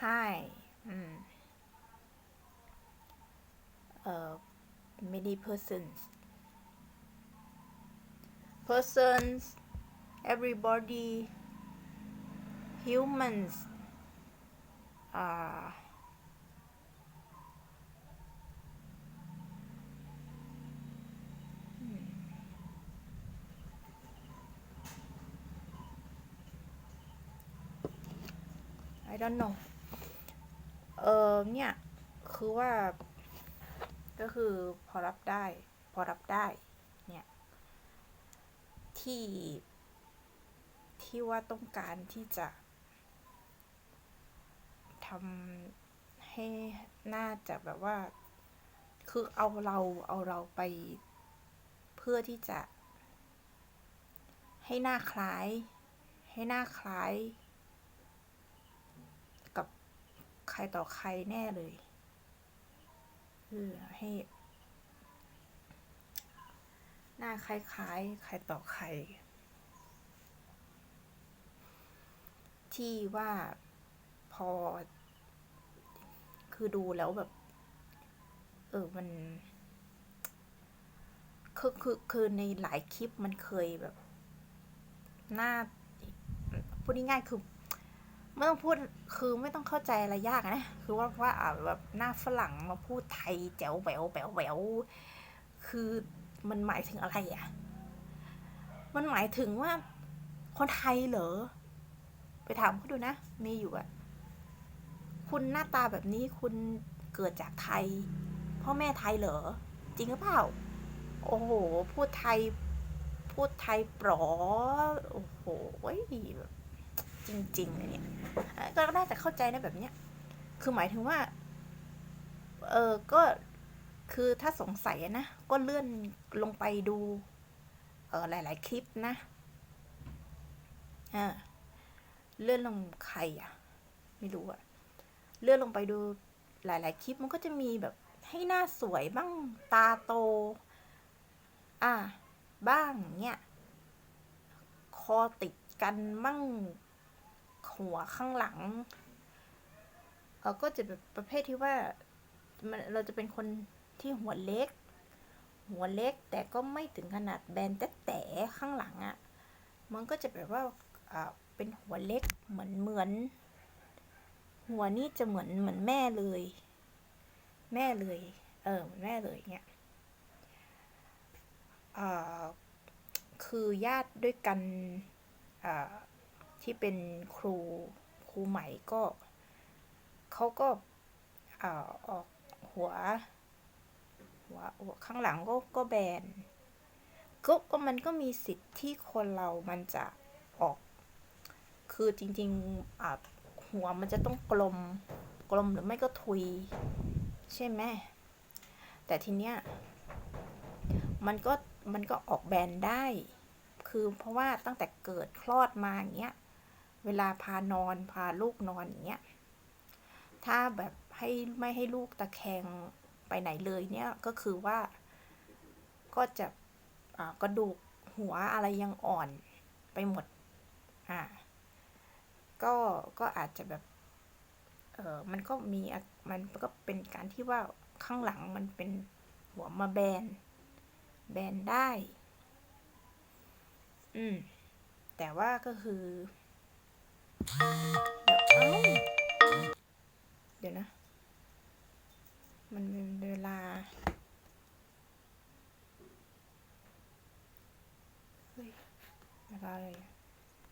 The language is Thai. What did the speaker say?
Hi อืมเอ่อ many persons persons everybody humans อ่า I don't know เออเนี่ย คือว่า ก็คือพอรับได้ พอรับได้ เนี่ย ที่ที่ว่าต้องการที่จะทำให้น่าจะแบบว่า คือเอาเราเอาเราไป เพื่อที่จะ ให้หน้าคล้าย ให้หน้าคล้าย กับใค รต่อใครแน่เลยคือให้หน้าคล้ายๆ ใครต่อใคร ที่ว่าพอ คือดูแล้วแบบ เออ มัน คือคือคือในหลายคลิปมันเคยแบบ หน้าพูดง่ายๆคือ ไม่ต้องพูดคือไม่ต้องเข้าใจอะไรยากนะ คือว่าว่าอ่าแบบหน้าฝรั่งมาพูดไทยแจ๋วแหววแหววแหววคือมันหมายถึงอะไรอะ่ะ มันหมายถึงว่าคนไทยเหรอ ไปถามเขาดูนะ มีอยู่อะคุณหน้าตาแบบนี้คุณเกิดจากไทย พ่อแม่ไทยเหรอ จริงหรือเปล่า โอ้โห พูดไทย พูดไทยปลอโอ้โหแบบจริงๆเลยเนี่ย ก็น่าจะเข้าใจในแบบเนี้ย คือหมายถึงว่า เออก็คือถ้าสงสัยนะ ก็เลื่อนลงไปดู เออหลาย ๆ คลิปนะอ่าเลื่อนลงใครอะไม่รู้อะเลื่อนลงไปดูหลาย ๆ คลิปมันก็จะมีแบบให้หน้าสวยบ้างตาโต อ่า บ้างเนี่ย คอติดกันมั่ง หัวข้างหลังเออก็จะแบบประเภทที่ว่ามันเราจะเป็นคนที่หัวเล็ก หัวเล็กแต่ก็ไม่ถึงขนาดแบนแต่แต่ข้างหลังอะ่ะมันก็จะแบบว่าอ่าเป็นหัวเล็กเหมือนเหมือน หัวนี่จะเหมือนเหมือนแม่เลย แม่เลย เออเหมือนแม่เลยเนี่ยคือญาติด้วยกันอ ที่เป็นครูครูใหม่ก็เขาก็อ่าออกหัวหัวหัวข้างหลังก็ก็แบนก็ก็มันก็มีสิทธิ์ที่คนเรามันจะออก คือจริงๆอ่าหัวมันจะต้องกลมกลมหรือไม่ก็ทุย ใช่ไหมแต่ทีเนี้ยมันก็มันก็ออกแบนได้ คือเพราะว่าตั้งแต่เกิดคลอดมาอย่างเงี้ย เวลาพานอนพาลูกนอนอย่างเงี้ย ถ้าแบบให้ไม่ให้ลูกตะแคงไปไหนเลยเนี่ยก็คือว่า ก็จะกระดูกหัวอะไรยังอ่อนไปหมด อ่า ก็ ก็อาจจะแบบ เออมันก็มี มันก็เป็นการที่ว่าข้างหลังมันเป็นหัวมาแบน แบนได้ อืม แต่ว่าก็คือ เดี๋ยวนะ มันเป็นเวลา เฮ้ยเวลาอะไร